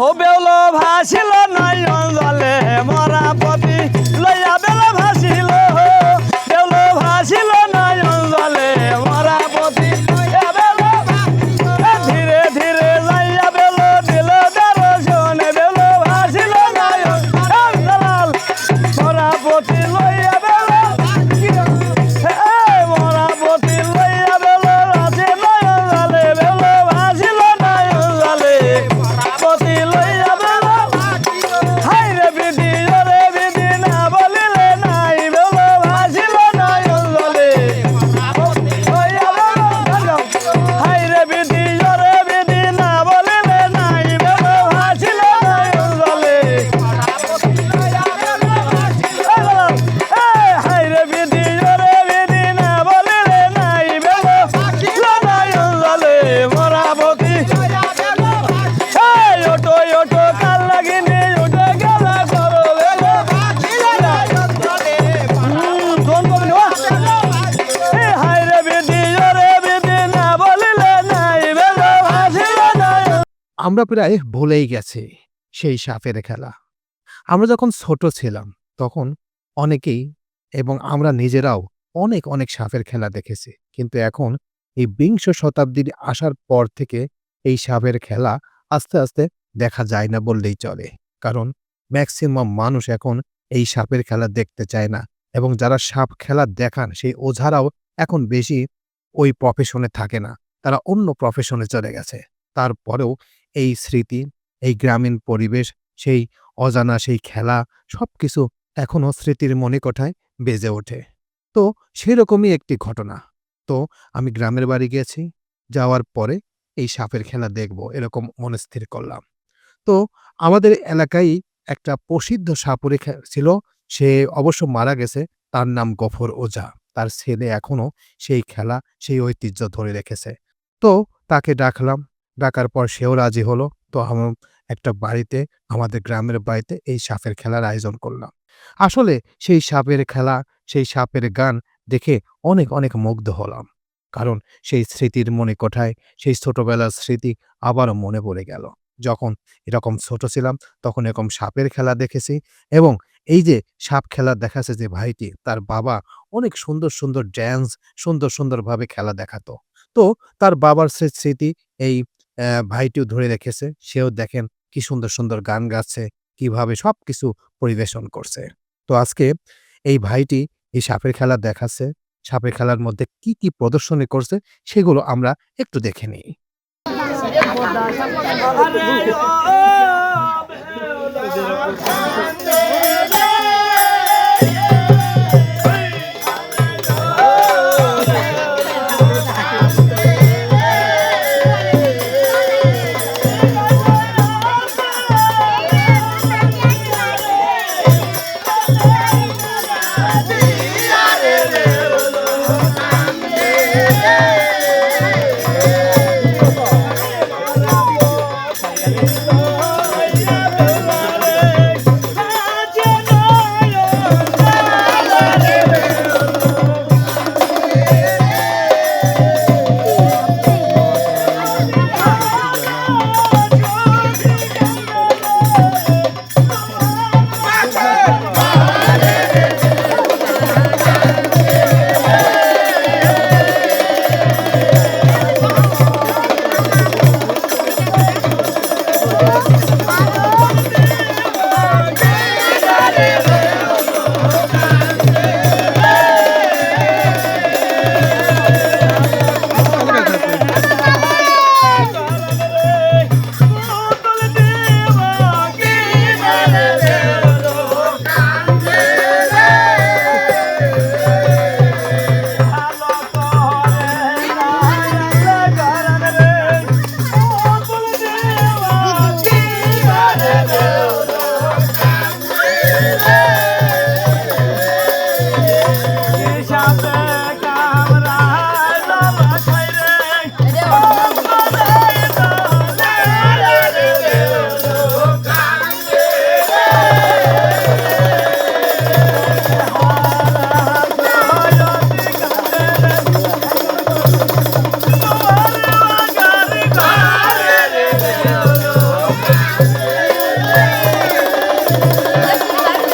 ও ভাসিল নয়ন জলে মরা আমরা প্রায় ভুলেই গেছি সেই সাপের খেলা। আমরা যখন ছোট ছিলাম, তখন অনেকেই এবং আমরা নিজেরাও অনেক অনেক সাপের খেলা দেখেছি। কিন্তু এখন এই বিংশ শতাব্দীর আসার পর থেকে এই সাপের খেলা আস্তে আস্তে দেখা যায় না বললেই চলে। কারণ ম্যাক্সিমাম মানুষ এখন এই সাপের খেলা দেখতে চায় না এবং যারা সাপ খেলা দেখান, সেই ওঝারাও এখন বেশি ওই প্রফেশনে থাকে না। তারা অন্য প্রফেশনে চলে গেছে। তারপরেও এই স্মৃতি, এই গ্রামীণ পরিবেশ, সেই অজানা সেই খেলা, সবকিছু এখনও স্মৃতির মনে কোঠায় বেজে ওঠে। তো সেরকমই একটি ঘটনা। তো আমি গ্রামের বাড়ি গেছি, যাওয়ার পরে এই সাপের খেলা দেখব, এরকম মনস্থির করলাম। তো আমাদের এলাকায় একটা প্রসিদ্ধ সাপুরে ছিল, সে অবশ্য মারা গেছে, তার নাম গফর ওঝা। তার ছেলে এখনও সেই খেলা, সেই ঐতিহ্য ধরে রেখেছে। তো তাকে ডাকলাম ডাকার পর সেও রাজি হলো। তো আমার একটা বাড়িতে, আমাদের গ্রামের বাড়িতে এই সাপের খেলার আয়োজন করলাম। আসলে সেই সাপের খেলা, সেই সাপের গান দেখে অনেক অনেক মুগ্ধ হলাম। কারণ সেই স্মৃতির মনে কোঠায় সেই ছোটবেলার স্মৃতি আবারও মনে পড়ে গেল। যখন এরকম ছোট ছিলাম, তখন এরকম সাপের খেলা দেখেছি এবং এই যে সাপ খেলা দেখাচ্ছে যে ভাইটি, তার বাবা অনেক সুন্দর সুন্দর ড্যান্স সুন্দর, সুন্দরভাবে খেলা দেখাতো। তো তার বাবার স্মৃতি, এই ভাইটিও ধরে রেখেছে সেও দেখেন কি সুন্দর সুন্দর গান গাচ্ছে কীভাবে সব কিছু পরিবেশন করছে তো আজকে এই ভাইটি এই সাপের খেলা দেখাচ্ছে সাপের খেলার মধ্যে কি কি প্রদর্শনী করছে সেগুলো আমরা একটু দেখে নিই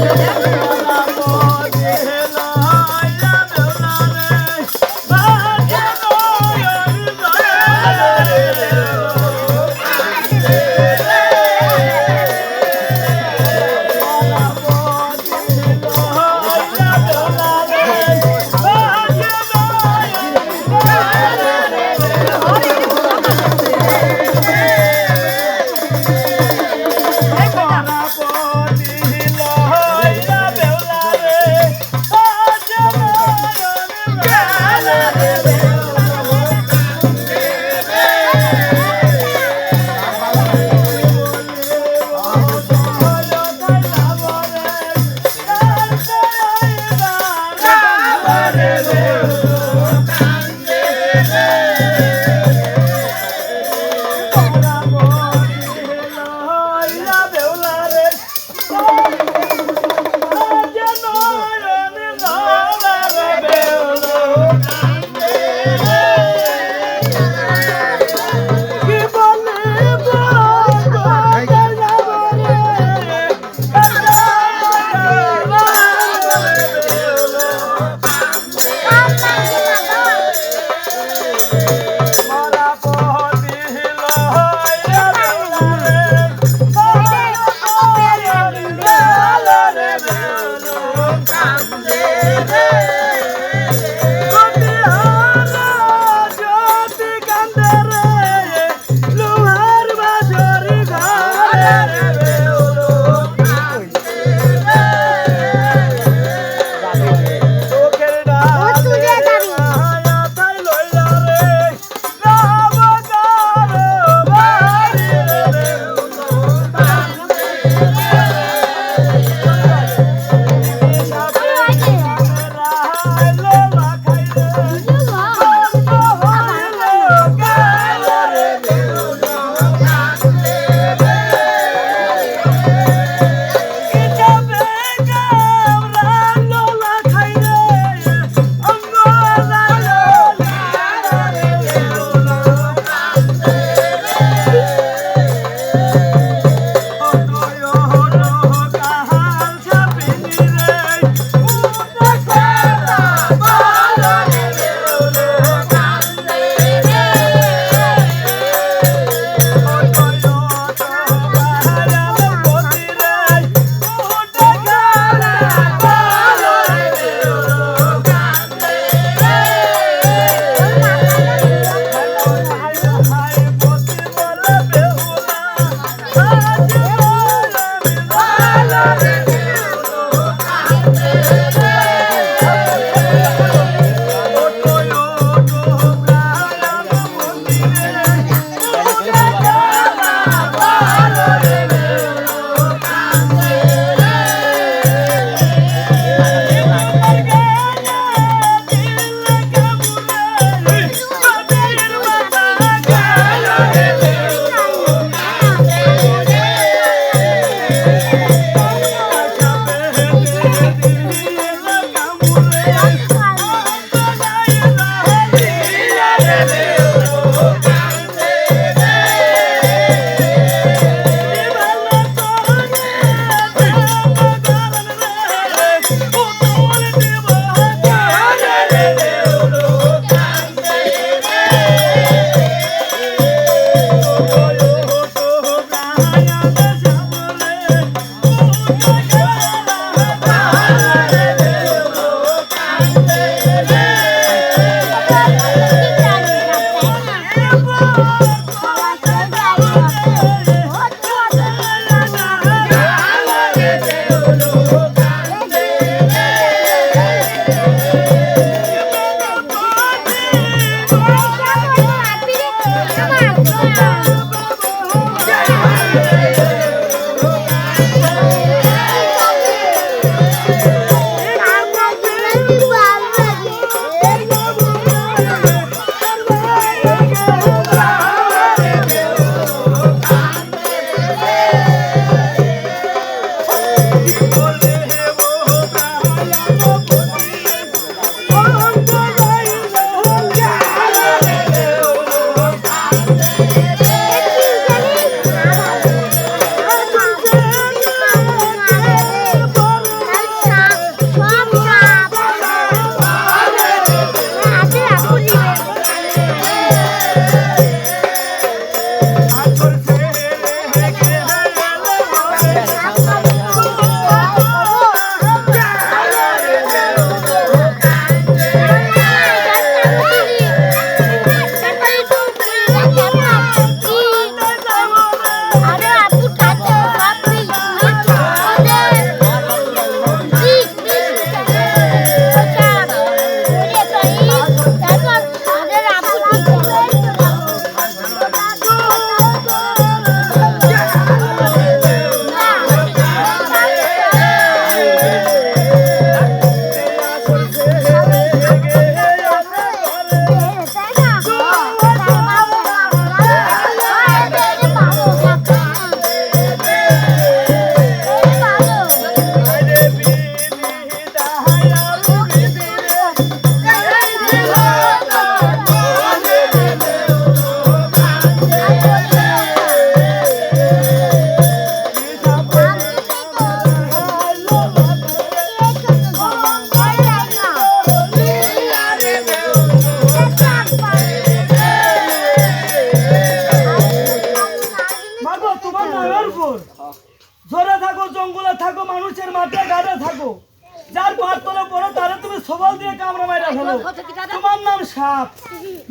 Yeah.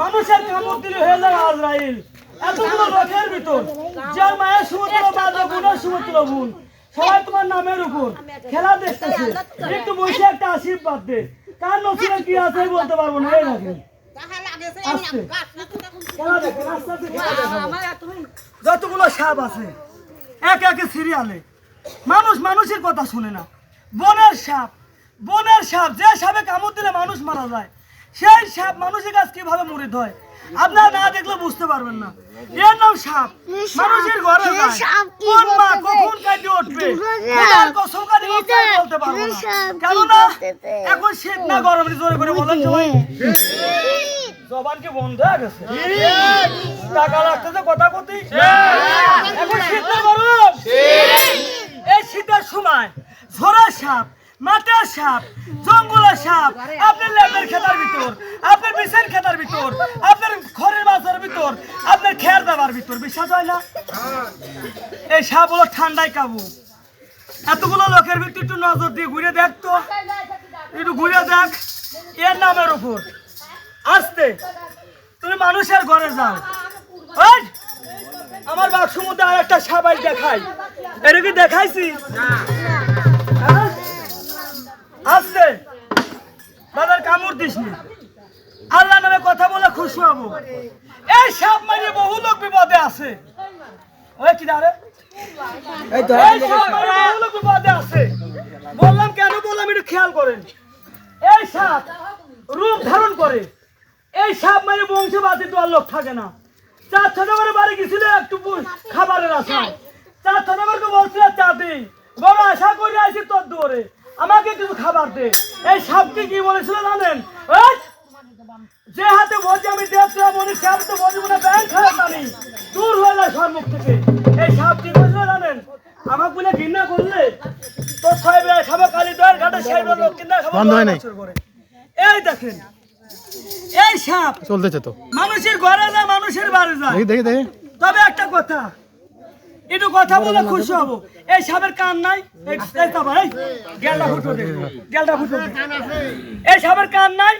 মানুষের কামড় হয়ে যাবে আজরাইল। এতগুলো লোকের ভিতর। যার মায়ের সমুদ্র বাদ বোনের সমুদ্র বোন সবাই তোমার নামের উপর। খেলা দেখতেছে। একটু বসে একটা আশীর্বাদ দে। কার নসিবে কি আছে বলতে পারব না, এই দেখেন যতগুলো সাপ আছে, এক একে সিরিয়ালে। মানুষ মানুষের কথা শুনে না। বনের সাপ। বনের সাপ, যে সাপে কামড় দিলে মানুষ মারা যায়। সেই সাপ মানুষের কাছে কীভাবে মরিত হয়? আপনারা না দেখলে বুঝতে পারবেন না। এর নাম সাপ। মানুষের ঘরে কোন মা কখন কাটিয়ে উঠবে? কসম কাটি বলতে পারব না। কেননা এখন শীত না গরম জোরে করে বলেন সবাই। জবান কি বন্ধ হয়ে গেছে? টাকা লাগতেছে কথা কথি এখন শীত না গরম? এই শীতের সময় ঝোড়া সাপ মাটির সাপ, জঙ্গলের সাপ, আপনার লেপের খেতার ভিতর, আপনার বিষের খেতার ভিতর, আপনার খড়ের মাছের ভিতর, আপনার খেয়ার দেওয়ার ভিতর বিশ্বাস হয় না? এই সাপ হলো ঠান্ডায় কাবু। এতগুলো লোকের ভিতর একটু নজর দিয়ে ঘুরে দেখ তো। একটু ঘুরে দেখ, এর নামের উপর। আসতে, তুমি মানুষের ঘরে যাও। আমার বাক্স মধ্যে আর একটা সাবাই দেখাই। এটা কি দেখাইছি? হ্যাঁ? আসতে দাদার কামড় দিসনি। আল্লাহ নামে কথা বলে খুশি হব। এই সাপ মারিয়ে বহু লোক বিপদে আছে। ওই কি দাঁড়ে? এই সাপ মারিয়ে বহু লোক বিপদে আছে। বললাম কেন? বললাম একটু খেয়াল করেন। এই সাপ রূপ ধারণ করে। এই সাপ মারে বংশ বাতি তো আর লোক থাকে না। চার ছোট করে বাড়ি গেছিল একটু খাবারের আশায়। চার ছোট করে বলছিল চা দিই বড় আশা করে আছি তোর দুয়ারে। আমাকে কিছু খাবার দে। এই সাপটি কি বলেছিল জানেন? যে হাতে বলছি আমি মনে না ব্যাংক খারাপ জানি দূর হয়ে যায় থেকে। এই সাপ কি বলেছিল জানেন? আমাকে বলে ঘৃণা করলে? তোর বেলা খাব কালী দয়ার ঘাটে সেই লোক কিনা বন্ধ হয় নাই। এই দেখেন এই সাপ চলতেছে তো। মানুষের ঘরে যায় মানুষের বাড়ি যায়। দেখি দেখি। তবে একটা কথা একটু কথা বলে খুশি হব। এই সাপের কান নাই এই এই তো ভাই গেলটা ফুটো দে গেলটা ফুটো এই সাপের কান নাই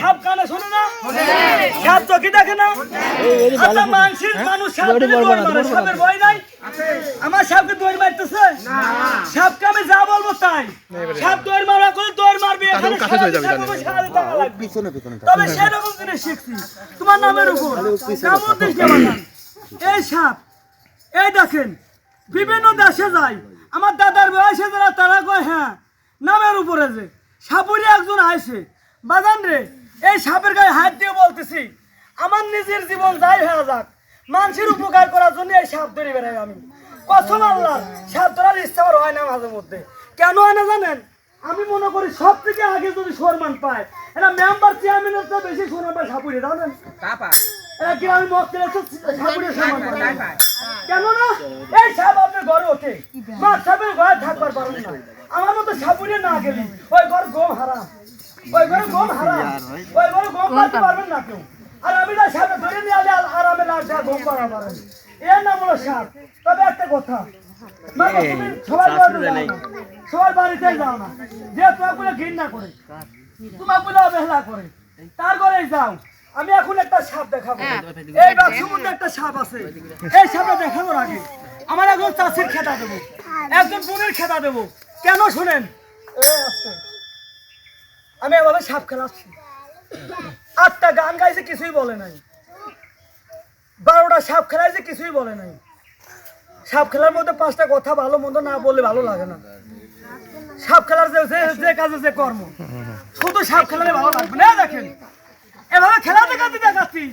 সাপ কানে শোনে না সাপ চোখে দেখে না। আচ্ছা মানুষের মানুষ সাপের ভয় নাই? আমার সাপকে দৌড় মারতেছে? সাপকে আমি যা বলব তাই। সাপ দৌড় মারা করে দৌড় মারবে। তবে সেরকম জিনিস শিখছি। তোমার নামের উপর। এই সাপ এই দেখেন বিভিন্ন দেশে যায় আমার দাদার বয়সে যারা তারা কয় হ্যাঁ নামের উপরে যে সাপুরি একজন আইসে বাজান রে এই সাপের গায়ে হাত দিয়ে বলতেছি আমার নিজের জীবন যাই হয়ে যাক মানুষের উপকার করার জন্য এই সাপ ধরে বেড়াই আমি। কসম আল্লাহ সাপ ধরার ইচ্ছা আমার হয় না মাঝে মধ্যে। কেন হয় না জানেন? আমি মনে করি সব থেকে আগে যদি সম্মান পায় এটা মেম্বার চেয়ারম্যানের তো বেশি সম্মান পায় সাপুরে জানেন? এরা গ্রামের মক্কেল সাপুরে সম্মান পায় কেন না এই সাপ আপনার ঘরে ওঠে। মা সাপের ঘরে থাকবার পারেন না। আমার মতো সাপুরে না গেলি ওই ঘর গম হারাম। ওই ঘরে গম হারাম। ওই ঘরে গম পাতে পারবেন না কেউ। আর আমি না সাপে ধরে নিয়ে আলে আরামে না যা গম পাড়া পারেন এর নাম হলো সাপ। তবে একটা কথা। সবার বাড়িতে যাও না। সবার বাড়িতে যাও না। যে তোমাকে ঘৃণা করে তোমাকে অবহেলা করে তার ঘরে যাও। আমি এখন একটা সাপ দেখাবো। এই বাক্সের মধ্যে একটা সাপ আছে। এই সাপটা দেখানোর আগে আমার একজন চাষির খেতা দেবো। একজন বোনের খেতা দেবো। কেন শোনেন? আমি এভাবে সাপ খেলাচ্ছি। আটটা গান গাইছে কিছুই বলে নাই। বারোটা সাপ খেলাইছে কিছুই বলে নাই। সাপ খেলার মধ্যে পাঁচটা কথা ভালো মন্দ না বললে ভালো লাগে না। সাপ খেলার যে কাজে যে কর্ম। শুধু সাপ খেলালে ভালো লাগবে না দেখেন। এভাবে খেলা দেখাতে দেখাচ্ছি।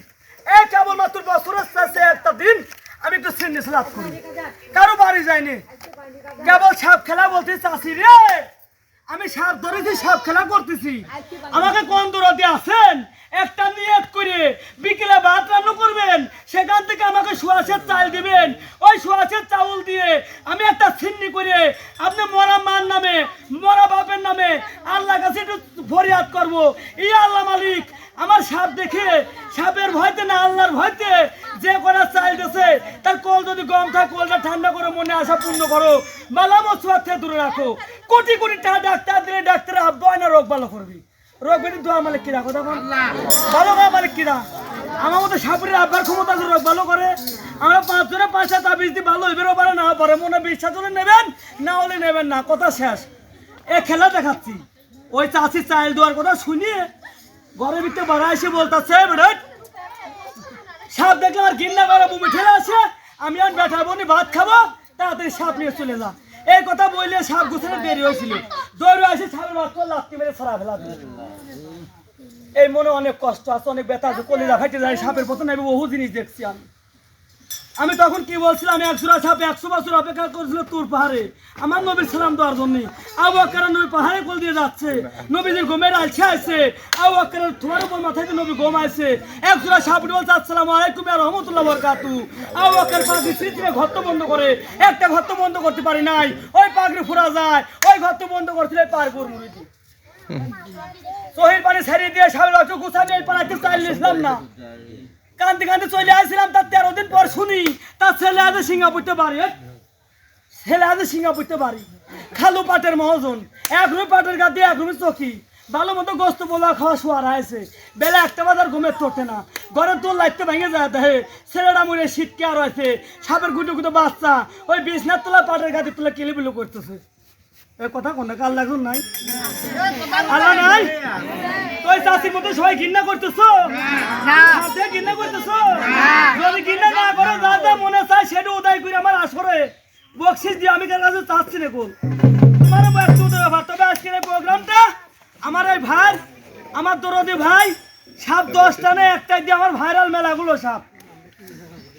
এই কেবল মাত্র বছরের শেষে একটা দিন আমি একটু শ্রেণি লাভ করি। কারও বাড়ি যায়নি। কেবল সাপ খেলা বলতে চাষি রে। আমি সাপ ধরেছি সাপ খেলা করতেছি। আমাকে কোন দূরতে আছেন? একটা নিয়ত করে বিকেলে ভাত রান্না করবেন সেখান থেকে আমাকে সুয়াশের চাল দিবেন। ওই সুয়াশের চাউল দিয়ে আমি একটা ছিন্নি করে আপনি মরা মার নামে মরা বাপের নামে আল্লাহ কাছে একটু ফরিয়াদ করব। ই আল্লাহ মালিক আমার সাপ দেখে সাপের ভয়তে না আল্লাহর ভয়তে যে করার চাইল দিছে তার কল যদি গম থাকে কলটা ঠান্ডা করে মনে আশা পূর্ণ করো। বালা মসুয়ার থেকে দূরে রাখো। কোটি কোটি টাকা ডাক্তার দিলে ডাক্তার আব্বাই না রোগ ভালো করবি? রোগ বেদি দোয়া মালিক কিরা? কথা বল। ভালো করা মালিক কিরা? আমার মতো সাপুরের আব্বার ক্ষমতা আছে রোগ ভালো করে। আমরা পাঁচজনে পাঁচটা তাবিজ দিয়ে ভালো হইবেরও পারে না পারে। মনে বিশ্বাস হলে নেবেন না হলে নেবেন না। কথা শেষ। এ খেলা দেখাচ্ছি। ওই চাষি চাইল দেওয়ার কথা শুনিয়ে ঘরের ভিতরে বাড়া এসে বলতেছে বেড়াট সাপ দেখলে আমার গিন্না করা বমি ঠেলে আসে। আমি আর বেটা বনি ভাত খাব, তাড়াতাড়ি সাপ নিয়ে চলে যা। এই কথা বললে সাপ গুছানো দেরি হয়েছিল। দৌড়ে আসে সাপের মাত্র লাত্তি মেরে ছড়া ফেলা। এই মনে অনেক কষ্ট আছে, অনেক ব্যথা আছে, কলিজা ফেটে যায়, সাপের পথে আমি বহু জিনিস দেখছি আমি। আমি তখন কি বলছিলাম একশো সাপ একশো বছর অপেক্ষা করেছিল তোর পাহাড়ে। আমার নবীর সালাম দেওয়ার জন্য। আবু আকার নবী পাহাড়ে কোল দিয়ে যাচ্ছে। নবীজির ঘুমের আলছে আছে আবু আকার তোমার উপর মাথায় দিয়ে নবী ঘুম আছে একশো সাপ বলছে আসসালাম আলাইকুম রহমতুল্লাহ বরকাতু। আবু আকার পাখি স্মৃতিরে ঘরটা বন্ধ করে একটা ঘর তো বন্ধ করতে পারি নাই। ওই পাগড়ি ফুরা যায় ওই ঘর তো বন্ধ করছিল পার করব সহির পানি ছেড়ে দিয়ে সাবের অচু গুছানি এই পাড়াতে চাইল না। কান্দি কান্দি চলে আসছিলাম, তার তেরো দিন পর শুনি, তার ছেলে আছে সিঙ্গাপুরতে বাড়ি? ছেলে আছে সিঙ্গাপুরতে বাড়ি খালু পাটের মহাজন এক রুমে পাটের গাদি এক রুমে চকি। ভালো মতো গোস্ত বলা খাওয়া শোয়ার আছে। বেলা একটা বাজার ঘুমের তোটে না। ঘরের তোর লাইটতে ভেঙে যায় দেহে ছেলেরা মনে শীতকে আর হয়েছে সাপের গুটো গুটো বাচ্চা, ওই বিছনার তোলা পাটের গাদি তোলা কিলিবিলু করতেছে। এ কথা কোনটা কাল লাগুন নাই। আলা নাই? তুই চাষির মতো সবাই ঘৃণা করতেছো? ঘৃণা করতেছো? যদি ঘৃণা না করো যাতে মনে চায় সেটা উদয় করে আমার আসরে। বকশিস দিয়ে আমি কাছে চাচ্ছি না কোন। তোমার একটু ব্যাপার তবে আজকের এই প্রোগ্রামটা আমার এই ভাই আমার দরদি ভাই সাপ দশটা না একটাই দিয়ে আমার ভাইরাল মেলাগুলো সাপ।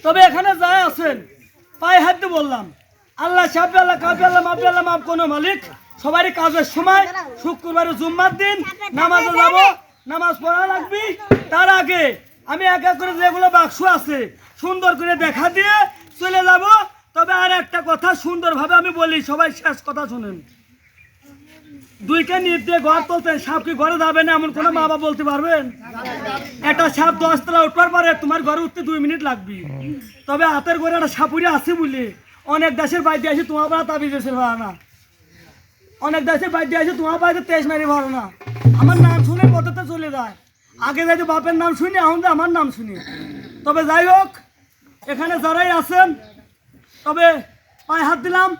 তবে এখানে যাই আছেন পায়ে হাত দিয়ে বললাম আল্লাহ সাপে আল্লাহ কাপে আল্লাহ মাপে আল্লাহ মাপ কোনো মালিক। সবারই কাজের সময়, শুক্রবারে জুম্মার দিন নামাজে যাব, নামাজ পড়া লাগবে। তার আগে আমি এক এক করে যেগুলো বাক্স আছে, সুন্দর করে দেখা দিয়ে চলে যাব। তবে আর একটা কথা সুন্দরভাবে আমি বলি, সবাই শেষ কথা শুনেন। দুইটা নিট দিয়ে ঘর তুলতেন, সাপ কি ঘরে যাবে না এমন কোনো মা বাবা বলতে পারবেন? একটা সাপ দশ তলা উঠবার পরে তোমার ঘরে উঠতে দুই মিনিট লাগবে। তবে হাতের ঘরে একটা সাপুরি আছে বলে অনেক দেশের বাইরে আসে তোমার পাড়া তাবি দেশের ভাড়া না। অনেক দেশের বাইরে আসে তোমার বাড়িতে তেইশ মারি ভাড়া না। আমার নাম শুনে পথতে চলে যায়। আগে যাইতে বাপের নাম শুনি এখন তো আমার নাম শুনি। তবে যাই হোক এখানে যারাই আছেন তবে পায়ে হাত দিলাম।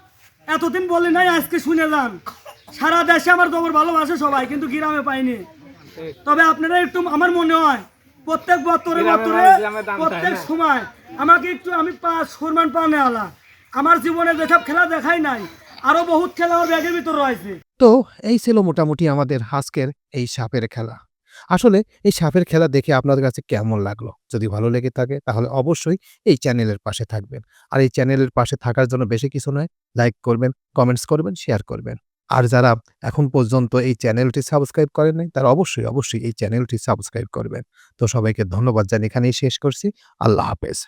এতদিন বলি নাই আজকে শুনে যান। সারা দেশে আমার খবর ভালোবাসে সবাই কিন্তু গ্রামে পাইনি। তবে আপনারা একটু আমার মনে হয় প্রত্যেক বছরে বছরে প্রত্যেক সময় আমাকে একটু আমি পাঁচ সম্মান পাওয়া আলা আমার জীবনে যেসব খেলা দেখাই নাই, আরও বহুত খেলা আমার ব্যাগের ভিতর রয়েছে। তো এই ছিল মোটামুটি আমাদের আজকের এই সাপের খেলা। আসলে এই সাপের খেলা দেখে আপনাদের কাছে কেমন লাগল? যদি ভালো লেগে থাকে, তাহলে অবশ্যই এই চ্যানেলের পাশে থাকবেন। আর এই চ্যানেলের পাশে থাকার জন্য বেশি কিছু নয়, লাইক করবেন, কমেন্টস করবেন, শেয়ার করবেন। আর যারা এখন পর্যন্ত এই চ্যানেলটি সাবস্ক্রাইব করেন নাই, তারা অবশ্যই অবশ্যই এই চ্যানেলটি সাবস্ক্রাইব করবেন। তো সবাইকে ধন্যবাদ জানিয়ে এখানেই শেষ করছি। আল্লাহ হাফেজ।